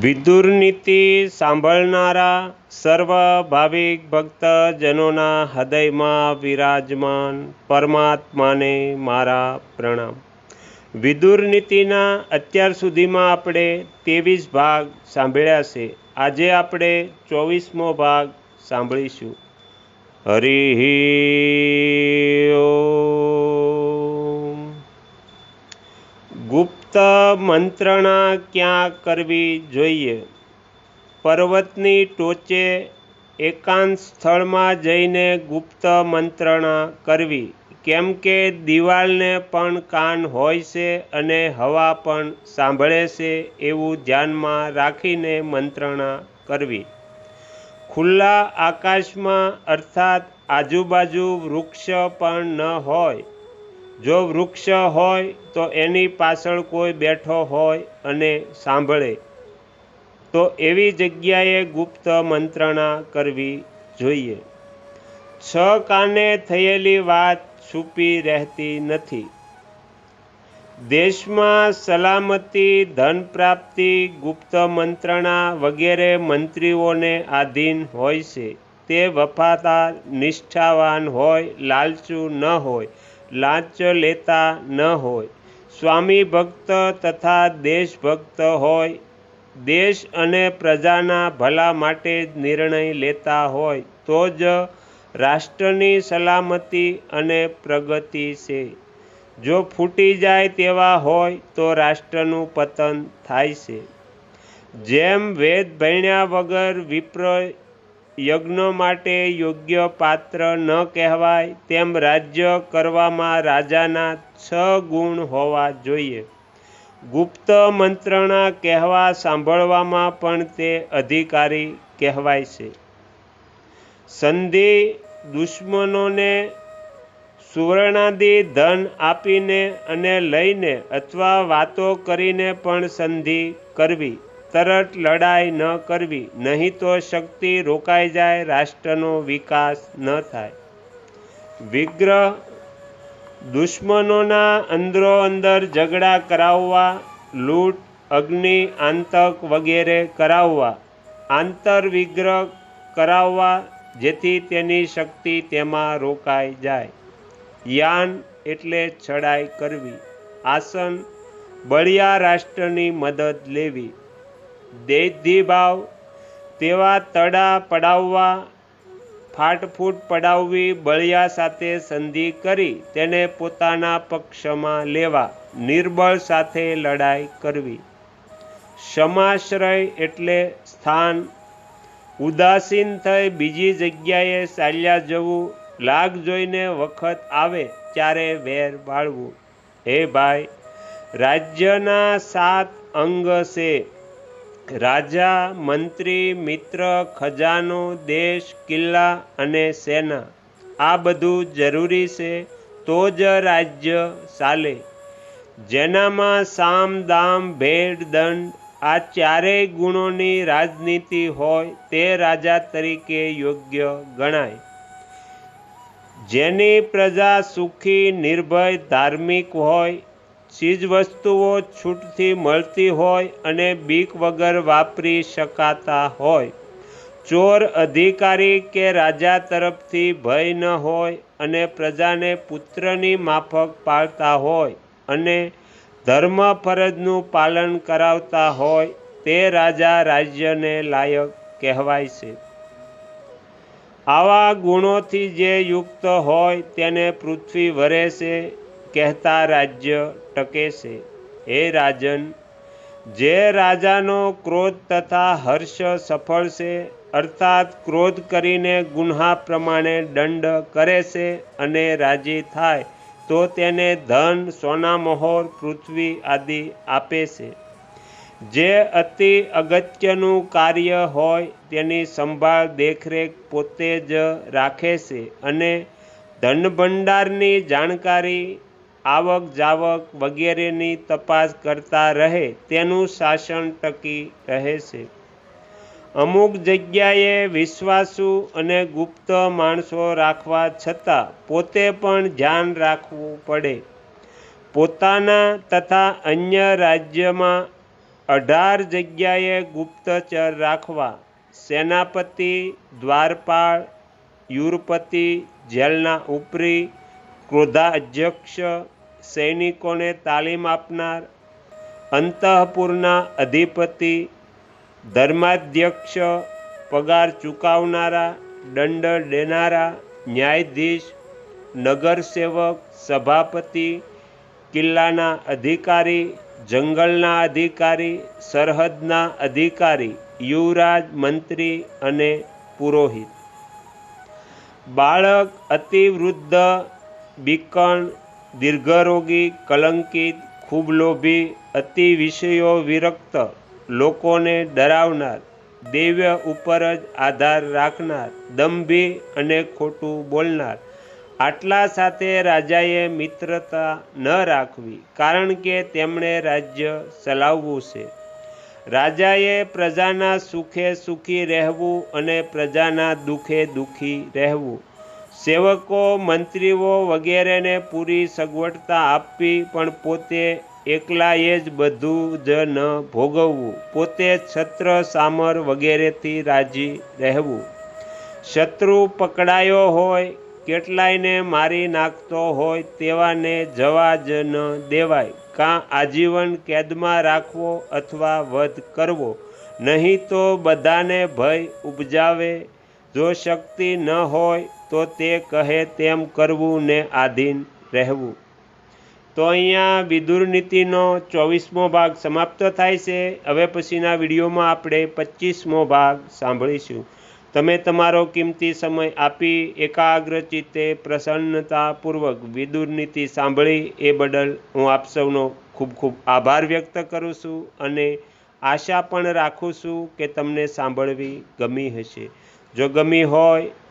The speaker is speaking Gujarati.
વિદુર નીતિ સાંભળનારા સર્વ ભાવિક ભક્તજનોના હૃદયમાં વિરાજમાન પરમાત્માને મારા પ્રણામ. વિદુરનીતિના અત્યાર સુધીમાં આપણે ત્રેવીસ ભાગ સાંભળ્યા છે. આજે આપણે ચોવીસમો ભાગ સાંભળીશું. હરિ ગુપ્ત મંત્રણા ક્યાં કરવી જોઈએ? પર્વતની ટોચે એકાંત સ્થળમાં જઈને ગુપ્ત મંત્રણા કરવી. કેમ કે દિવાલને પણ કાન હોય છે અને હવા પણ સાંભળે છે એવું ધ્યાનમાં રાખીને મંત્રણા કરવી. ખુલ્લા આકાશમાં અર્થાત આજુબાજુ વૃક્ષ પણ ન હોય જો વૃક્ષ હોય તો એની પાછળ કોઈ બેઠો હોય અને સાંભળે, તો એવી જગ્યાએ ગુપ્ત મંત્રણા કરવી જોઈએ. છ કાને થયેલી વાત છૂપી રહેતી નથી. દેશમાં સલામતી, ધન પ્રાપ્તિ, ગુપ્ત મંત્રણા વગેરે મંત્રીઓને આધીન હોય છે. તે વફાદાર, નિષ્ઠાવાન હોય, લાલચુ ન હોય લાંચ લેતા ન હોય. સ્વામી ભક્ત તથા દેશભક્ત હોય. દેશ અને પ્રજાના ભલા માટે જ નિર્ણય લેતા હોય, તો જ રાષ્ટ્રની સલામતી અને પ્રગતિ છે. જો ફૂટી જાય તેવા હોય, તો રાષ્ટ્રનું પતન થાય છે. જેમ વેદ ભણ્યા વગર વિપ્ર યજ્ઞ માટે યોગ્ય પાત્ર ન કહેવાય, તેમ રાજ્ય કરવામાં રાજાના છ ગુણ હોવા જોઈએ. ગુપ્ત મંત્રણા કહેવા સાંભળવામાં પણ તે અધિકારી કહેવાય છે. સંધિ દુશ્મનોને સુવર્ણાદિ ધન આપીને અને લઈને અથવા વાતો કરીને પણ સંધિ કરવી. તરત લડાઈ ન કરવી, નહીં તો શક્તિ રોકાઈ જાય, રાષ્ટ્રનો વિકાસ ન થાય. વિગ્રહ દુશ્મનોના અંદરો અંદર ઝઘડા કરાવવા, લૂંટ, અગ્નિ, આંતક વગેરે કરાવવા, આંતર વિગ્રહ કરાવવા જેથી તેની શક્તિ તેમાં રોકાઈ જાય. યાન એટલે ચડાઈ કરવી. આસન બળિયા રાષ્ટ્રની મદદ લેવી. દેદીભાવ તેવા તડા પડાવવા, ફાટફૂટ પડાવવી, બળિયા સાથે સંધિ કરી તેને પોતાના પક્ષમાં લેવા, નિર્બળ સાથે લડાઈ કરવી. સમાશ્રય એટલે સ્થાન. ઉદાસીન થઈ બીજી જગ્યાએ ચાલ્યા જવું, લાગ જોઈને વખત આવે ત્યારે વેર બાળવું. હે ભાઈ, રાજ્યના સાત અંગ છે. રાજા, મંત્રી, મિત્ર, ખજાનો, દેશ, કિલ્લા અને સેના. આ બધું જરૂરી છે તો જ રાજ્ય ચાલે. જેનામાં સામ, દામ, ભેડ, દંડ, આ ચારેય ગુણોની રાજનીતિ હોય તે રાજા તરીકે યોગ્ય ગણાય. જેની પ્રજા સુખી, નિર્ભય, ધાર્મિક હોય ચીજવસ્તુઓ છૂટથી મળતી હોય અને બીક વગર વાપરી શકાતા હોય. ચોર અધિકારી કે રાજા તરફથી ભય ન હોય અને પ્રજાને પુત્રની માફક પાળતા હોય અને ધર્મ ફરજનું પાલન કરાવતા હોય તે રાજા રાજ્યને લાયક કહેવાય છે. આવા ગુણોથી જે યુક્ત હોય તેને પૃથ્વી વરે છે કહેતા રાજ્ય ટકે છે. હે રાજન, જે રાજાનો ક્રોધ તથા હર્ષ સફળ છે, અર્થાત ક્રોધ કરીને ગુન્હા પ્રમાણે દંડ કરે છે અને રાજી થાય, તો તેને ધન સોનામહોર પૃથ્વી આદિ આપે છે. જે અતિ અગત્યનું કાર્ય હોય, તેની સંભાળ દેખરેખ પોતે જ રાખે છે અને ધનભંડારની જાણકારી આવક જાવક વગેરેની તપાસ કરતા રહે તેનું શાસન ટકી રહે છે. અમુક જગ્યાએ વિશ્વાસુ અને ગુપ્ત માણસો રાખવા છતાં પોતે પણ ધ્યાન રાખવું પડે. પોતાના તથા અન્ય રાજ્યમાં અઢાર જગ્યાએ ગુપ્તચર રાખવા, સેનાપતિ, દ્વારપાળ, યુરપતિ, જેલના ઉપરી, ક્રોધાધ્યક્ષ સૈનિકોને તાલીમ આપનાર અંતઃપુરના અધિપતિ, ધર્માધ્યક્ષ, પગાર ચૂકવનારા, દંડ દેનારા, ન્યાયાધીશ, નગરસેવક, સભાપતિ, કિલ્લાના અધિકારી, જંગલના અધિકારી, સરહદના અધિકારી, યુવરાજ મંત્રી અને પુરોહિત. બાળક અતિવૃદ્ધ, બીકણ દીર્ઘરોગી, કલંકિત ખૂબ લોભી અતિ વિષયો વિરક્ત લોકોને ડરાવનાર, દૈવ્ય ઉપર જ આધાર રાખનાર, દંભી અને ખોટું બોલનાર. આટલા સાથે રાજાએ મિત્રતા ન રાખવી, કારણ કે તેમણે રાજ્ય ચલાવવું છે. રાજાએ પ્રજાના સુખે સુખી રહેવું અને પ્રજાના દુઃખે દુઃખી રહેવું. સેવકો, મંત્રીઓ વગેરેને પૂરી સગવડતા આપવી પણ પોતે એકલાએ જ બધું જ ન ભોગવવું. પોતે છત્ર સામર વગેરેથી રાજી રહેવું. શત્રુ પકડાયો હોય, કેટલાયને મારી નાખતો હોય તેવાને જવા જ ન દેવાય. કાં આજીવન કેદમાં રાખવો અથવા વધ કરવો? નહીં તો બધાને ભય ઉપજાવે. જો શક્તિ ન હોય તો તે કહે, તેમ કરવું ને આધીન રહેવું. તો અહીંયા વિદુર નીતિનો ચોવીસમો ભાગ સમાપ્ત થાય છે. હવે પછીના વિડીયોમાં આપણે પચીસમો ભાગ સાંભળીશું. તમે તમારો કિંમતી સમય આપી એકાગ્ર ચિત્તે પ્રસન્નતાપૂર્વક વિદુર નીતિ સાંભળી એ બદલ હું આપ સૌનો ખૂબ ખૂબ આભાર વ્યક્ત કરું છું અને આશા પણ રાખું છું કે તમને સાંભળવી ગમી હશે. જો ગમી હોય